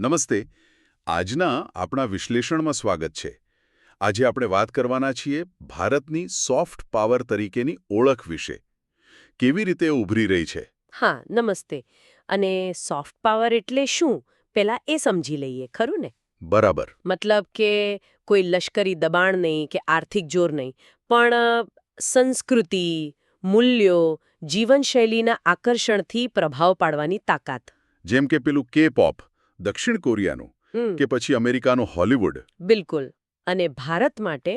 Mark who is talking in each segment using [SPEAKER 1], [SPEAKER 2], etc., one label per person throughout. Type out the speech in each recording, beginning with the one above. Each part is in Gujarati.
[SPEAKER 1] નમસ્તે. આજના આપણા વિશ્લેષણમાં સ્વાગત છે. આજે આપણે વાત કરવાના છીએ ભારતની સોફ્ટ પાવર તરીકેની ઓળખ વિશે. કેવી રીતે ઉભરી રહી છે?
[SPEAKER 2] હા નમસ્તે. અને સોફ્ટ પાવર એટલે શું? પહેલા એ સમજી લઈએ ખરું ને?
[SPEAKER 1] બરાબર.
[SPEAKER 2] મતલબ કે કોઈ લશ્કરી દબાણ નહીં કે આર્થિક જોર નહીં પણ સંસ્કૃતિ મૂલ્યો જીવનશૈલીના આકર્ષણથી પ્રભાવ પાડવાની તાકાત.
[SPEAKER 1] જેમ કે પેલું કે પોપ દક્ષિણ કોરિયાનું કે પછી અમેરિકાનું હોલિવૂડ.
[SPEAKER 2] બિલકુલ. અને ભારત માટે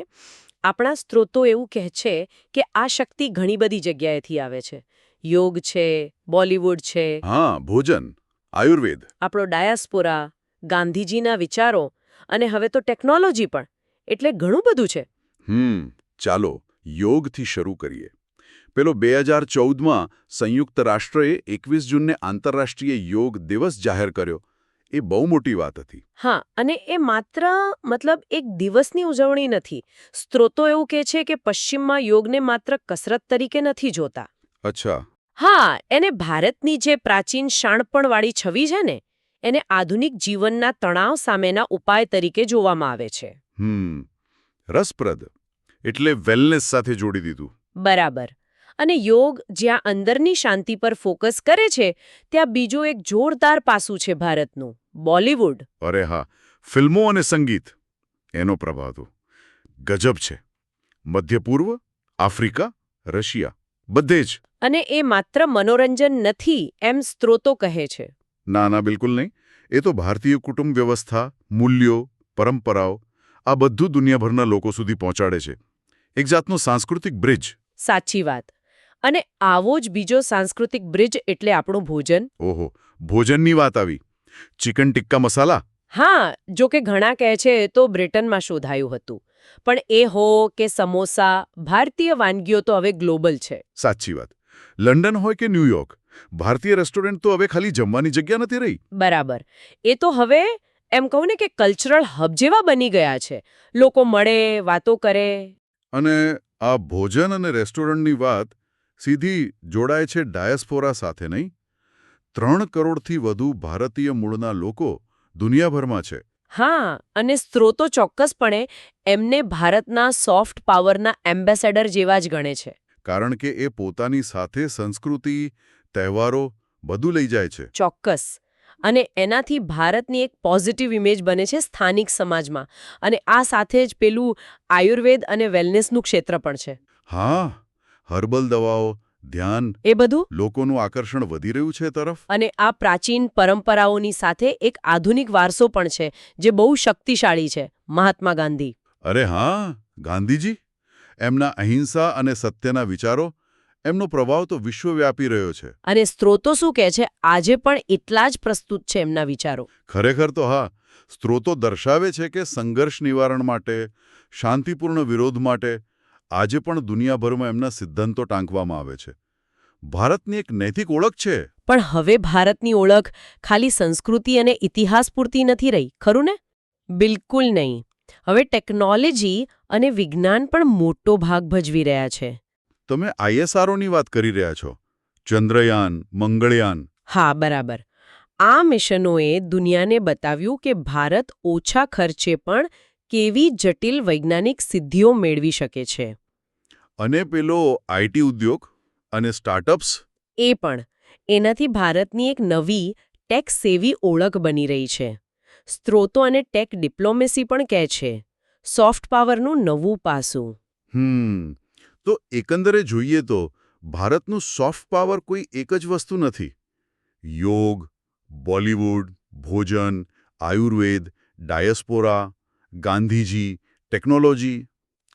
[SPEAKER 2] આપણા સ્ત્રોતો એવું કહે છે કે આ શક્તિ ઘણી બધી જગ્યાએથી આવે છે. યોગ છે બોલિવૂડ છે.
[SPEAKER 1] હા ભોજન આયુર્વેદ.
[SPEAKER 2] આપણો ડાયાસ્પોરા ગાંધીજીના વિચારો અને હવે તો ટેકનોલોજી પણ. એટલે ઘણું બધું છે.
[SPEAKER 1] હમ ચાલો યોગથી શરૂ કરીએ. પેલો બે હજાર ચૌદમાં સંયુક્ત રાષ્ટ્રએ એકવીસ જૂનને આંતરરાષ્ટ્રીય યોગ દિવસ જાહેર કર્યો. એ બહુ મોટી વાત હતી.
[SPEAKER 2] હા અને એ માત્ર મતલબ એક દિવસની ઉજવણી નથી. સ્ત્રોતો એવું કહે છે કે પશ્ચિમમાં યોગને માત્ર કસરત તરીકે નથી જોતા.
[SPEAKER 1] અચ્છા.
[SPEAKER 2] હા એને ભારતની જે પ્રાચીન શાણપણવાળી છવી છે ને એને આધુનિક જીવનના તણાવ સામેના ઉપાય તરીકે જોવામાં આવે છે.
[SPEAKER 1] હમ રસપ્રદ. એટલે વેલનેસ સાથે જોડી દીધું.
[SPEAKER 2] બરાબર. અને યોગ જ્યાં અંદરની શાંતિ પર ફોકસ કરે છે ત્યાં બીજું એક જોરદાર પાસું છે ભારતનું બોલિવૂડ.
[SPEAKER 1] અરે હા ફિલ્મો અને સંગીત. એનો પ્રભાવ તો ગજબ છે. મધ્ય પૂર્વ આફ્રિકા રશિયા બધે જ.
[SPEAKER 2] અને એ માત્ર મનોરંજન નથી એમ સ્ત્રોતો કહે છે.
[SPEAKER 1] ના ના બિલકુલ નહીં. એ તો ભારતીય કુટુંબ વ્યવસ્થા મૂલ્યો પરંપરાઓ આ બધું દુનિયાભરના લોકો સુધી પહોંચાડે છે. એક જાતનો સાંસ્કૃતિક બ્રિજ.
[SPEAKER 2] સાચી વાત. અને આવો જ બીજો સાંસ્કૃતિક બ્રિજ એટલે આપણું ભોજન.
[SPEAKER 1] ઓહો ભોજનની વાત આવી. ચિકન ટિક્કા મસાલા?
[SPEAKER 2] હા જો કે ઘણા કહે છે તો બ્રિટનમાં શોધાયું હતું. પણ એ હો કે સમોસા ભારતીય વાનગીઓ તો હવે ગ્લોબલ છે.
[SPEAKER 1] સાચી વાત. લંડન હોય કે ન્યૂયોર્ક ભારતીય રેસ્ટોરન્ટ તો હવે ખાલી જમવાની જગ્યા નથી રહી.
[SPEAKER 2] બરાબર. એ તો હવે એમ કહું ને કે કલ્ચરલ હબ જેવા બની ગયા છે. લોકો મળે વાતો કરે.
[SPEAKER 1] અને આ ભોજન અને રેસ્ટોરન્ટની વાત સીધી જોડાય છે ડાયસ્પોરા સાથે નહીં. ત્રણ કરોડથી વધુ ભારતીય મૂળના લોકો દુનિયાભરમાં છે.
[SPEAKER 2] હા અને સ્ત્રોતો ચોક્કસપણે એમને ભારતના સોફ્ટ પાવરના એમ્બેસેડર જેવા જ ગણે છે.
[SPEAKER 1] કારણ કે એ પોતાની સાથે સંસ્કૃતિ તહેવારો બધું લઈ જાય છે.
[SPEAKER 2] ચોક્કસ. અને એનાથી ભારતની એક પોઝિટિવ ઇમેજ બને છે સ્થાનિક સમાજમાં. અને આ સાથે જ પેલું આયુર્વેદ અને વેલનેસનું ક્ષેત્ર પણ છે.
[SPEAKER 1] હા હર્બલ દવાઓ ધ્યાન
[SPEAKER 2] એ બધું
[SPEAKER 1] લોકોનું આકર્ષણ વધી રહ્યું છે તરફ?
[SPEAKER 2] અને આ પ્રાચીન પરંપરાઓની સાથે એક આધુનિક વારસો પણ છે જે બહુ શક્તિશાળી છે. મહાત્મા ગાંધી.
[SPEAKER 1] અરે હા ગાંધીજી? એમના અહિંસા અને સત્યના વિચારો એમનો પ્રભાવ તો વિશ્વવ્યાપી રહ્યો છે.
[SPEAKER 2] અને સ્ત્રોતો શું કહે છે? આજે પણ એટલા જ પ્રસ્તુત છે એમના વિચારો.
[SPEAKER 1] ખરેખર તો હા સ્ત્રોતો દર્શાવે છે કે સંઘર્ષ નિવારણ માટે શાંતિપૂર્ણ વિરોધ માટે આજે પણ દુનિયાભરમાં એમના સિદ્ધાંતો ટાંકવામાં આવે છે. ભારતની એક નૈતિક ઓળખ છે.
[SPEAKER 2] પણ હવે ભારતની ઓળખ ખાલી સંસ્કૃતિ અને ઇતિહાસ પૂરતી નથી રહી ખરું ને? બિલકુલ નહીં. હવે ટેકનોલોજી અને વિજ્ઞાન પણ મોટો ભાગ ભજવી રહ્યા છે.
[SPEAKER 1] તમે આઈએસઆરઓની વાત કરી રહ્યા છો. ચંદ્રયાન મંગળયાન.
[SPEAKER 2] હા બરાબર. આ મિશનોએ દુનિયાને બતાવ્યું કે ભારત ઓછા ખર્ચે પણ કેવી જટિલ વૈજ્ઞાનિક સિદ્ધિઓ મેળવી શકે છે?
[SPEAKER 1] અને પેલો આઈટી ઉદ્યોગ અને સ્ટાર્ટઅપ્સ?
[SPEAKER 2] એ પણ. એનાથી ભારતની એક નવી ટેક સેવી ઓળખ બની રહી છે. સ્ત્રોતો અને ટેક ડિપ્લોમેસી પણ કહે છે. સોફ્ટ પાવરનું નવું પાસું.
[SPEAKER 1] હમ. તો એકંદરે જોઈએ તો ભારતનું સોફ્ટ પાવર કોઈ એક જ વસ્તુ નથી. યોગ બોલિવૂડ ભોજન આયુર્વેદ ડાયસ્પોરા ગાંધીજી ટેકનોલોજી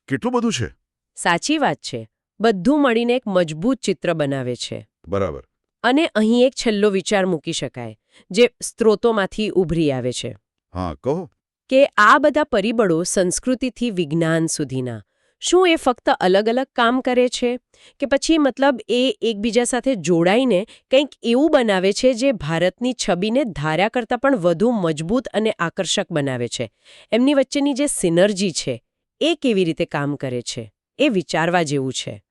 [SPEAKER 1] કેટલું બધું છે?
[SPEAKER 2] સાચી વાત છે. બધું મળીને એક મજબૂત ચિત્ર બનાવે છે.
[SPEAKER 1] બરાબર.
[SPEAKER 2] અને અહીં એક છેલ્લો વિચાર મૂકી શકાય જે સ્ત્રોતોમાંથી ઉભરી આવે છે.
[SPEAKER 1] હા કહો.
[SPEAKER 2] કે આ બધા પરિબળો સંસ્કૃતિથી વિજ્ઞાન સુધીના શું એ ફક્ત અલગ અલગ કામ કરે છે? કે પછી મતલબ એ એકબીજા સાથે જોડાઈને કંઈક એવું બનાવે છે જે ભારતની છબીને ધાર્યા કરતાં પણ વધુ મજબૂત અને આકર્ષક બનાવે છે? એમની વચ્ચેની જે સિનર્જી છે, એ કેવી રીતે કામ કરે છે? એ વિચારવા જેવું છે.